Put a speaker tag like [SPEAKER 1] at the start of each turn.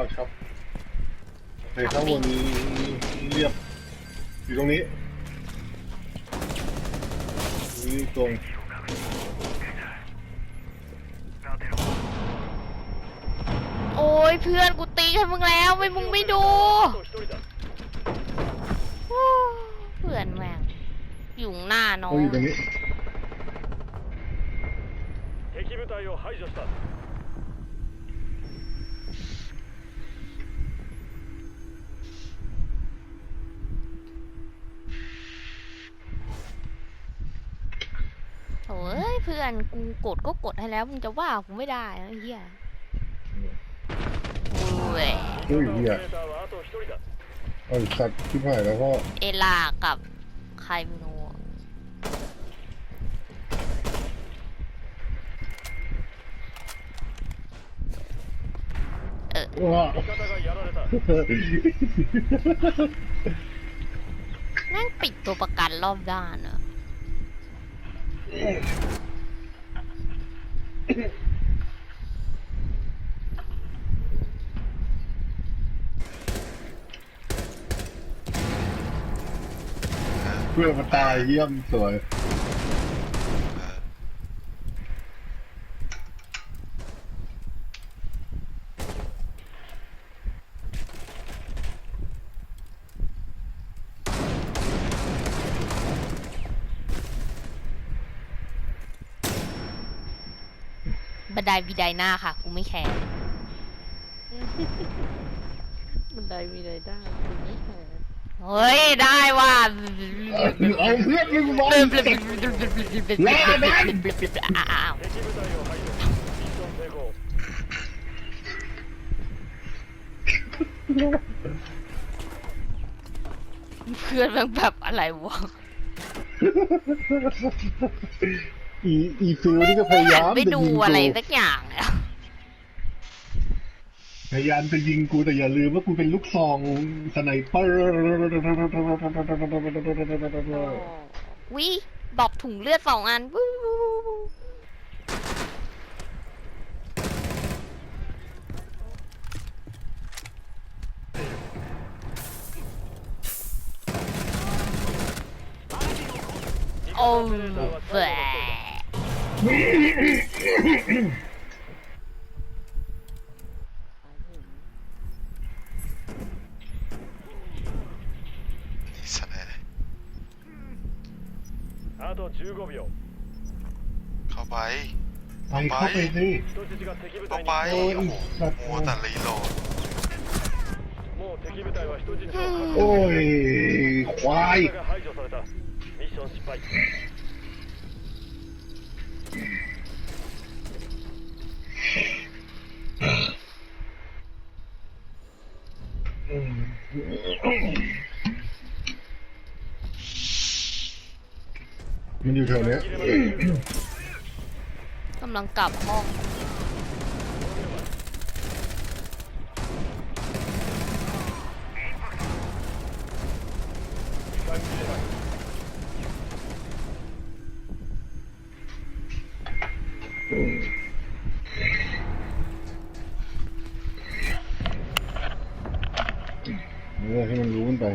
[SPEAKER 1] อช็อปไปข้างบนเรียบ อยู่ตรงนี้นี่ตรง
[SPEAKER 2] โอ้ยเพื่อนกูตีกันมึงแล้วไม่มึงไม่ดู
[SPEAKER 3] あと一人だ
[SPEAKER 2] โอ้เพื่อนแม่งอยู่หน้าน้อ
[SPEAKER 1] เขา
[SPEAKER 2] ง
[SPEAKER 1] อยู่ตรงนี้
[SPEAKER 3] 敵部隊を排除した
[SPEAKER 2] เพื่อนกูกดก็กดให้แล้วมึงจะว่ากูไม่ได้เฮีย
[SPEAKER 1] เฮ้ยเหี้ยไอ้สัตว์ที่ผ่านแล้วก็
[SPEAKER 2] เอลากับใครไมนู
[SPEAKER 1] ว้า
[SPEAKER 2] นั่งปิดตัวประกันรอบด้านอะ
[SPEAKER 1] เพื่อนมาตายเยี่ยมสวย
[SPEAKER 2] บันไดวีไดหน้าค่ะ กูไม่แคร์
[SPEAKER 4] บันไดมีอะไรได้คุณไม่แพ้
[SPEAKER 2] เฮ้ย ได้ว่ะ
[SPEAKER 1] เอาเพื่อนมึงบอล
[SPEAKER 2] อ้าว
[SPEAKER 3] 敵部隊を排除ミッション成功
[SPEAKER 2] เพื่อนแม่งแบบอะไรวะ
[SPEAKER 1] อีอีฟิลนี่ก็พยายาม
[SPEAKER 2] ไม่
[SPEAKER 1] จะ
[SPEAKER 2] ดู
[SPEAKER 1] ยิง
[SPEAKER 2] อะไร
[SPEAKER 1] กู
[SPEAKER 2] สักอย่างอะ
[SPEAKER 1] พยายามจะยิงกูแต่อย่าลืมว่ากูเป็นลูกซองสไนเปอร์
[SPEAKER 2] วิดรอปถุงเลือดสองอันวู้วู้วู้วู้โอ้แหว
[SPEAKER 5] สัตว์เอ้ย
[SPEAKER 3] あと15秒
[SPEAKER 5] เข้าไป
[SPEAKER 1] ไปเข้าไปสิ
[SPEAKER 3] 人質が敵部
[SPEAKER 5] เข้า
[SPEAKER 3] 隊に
[SPEAKER 5] ไป
[SPEAKER 1] โอ้ย
[SPEAKER 5] โอ้โห
[SPEAKER 1] สัตว์
[SPEAKER 5] โอ้แต่รีโหลด
[SPEAKER 3] もう敵部隊は人質を確
[SPEAKER 1] โอ้
[SPEAKER 3] 保
[SPEAKER 1] ยควาย
[SPEAKER 3] 味方が排除されたミッション失敗
[SPEAKER 1] มันอยู่แถวนี้
[SPEAKER 2] กำลังกลับห้อง
[SPEAKER 1] เออให้มันรู้กันไป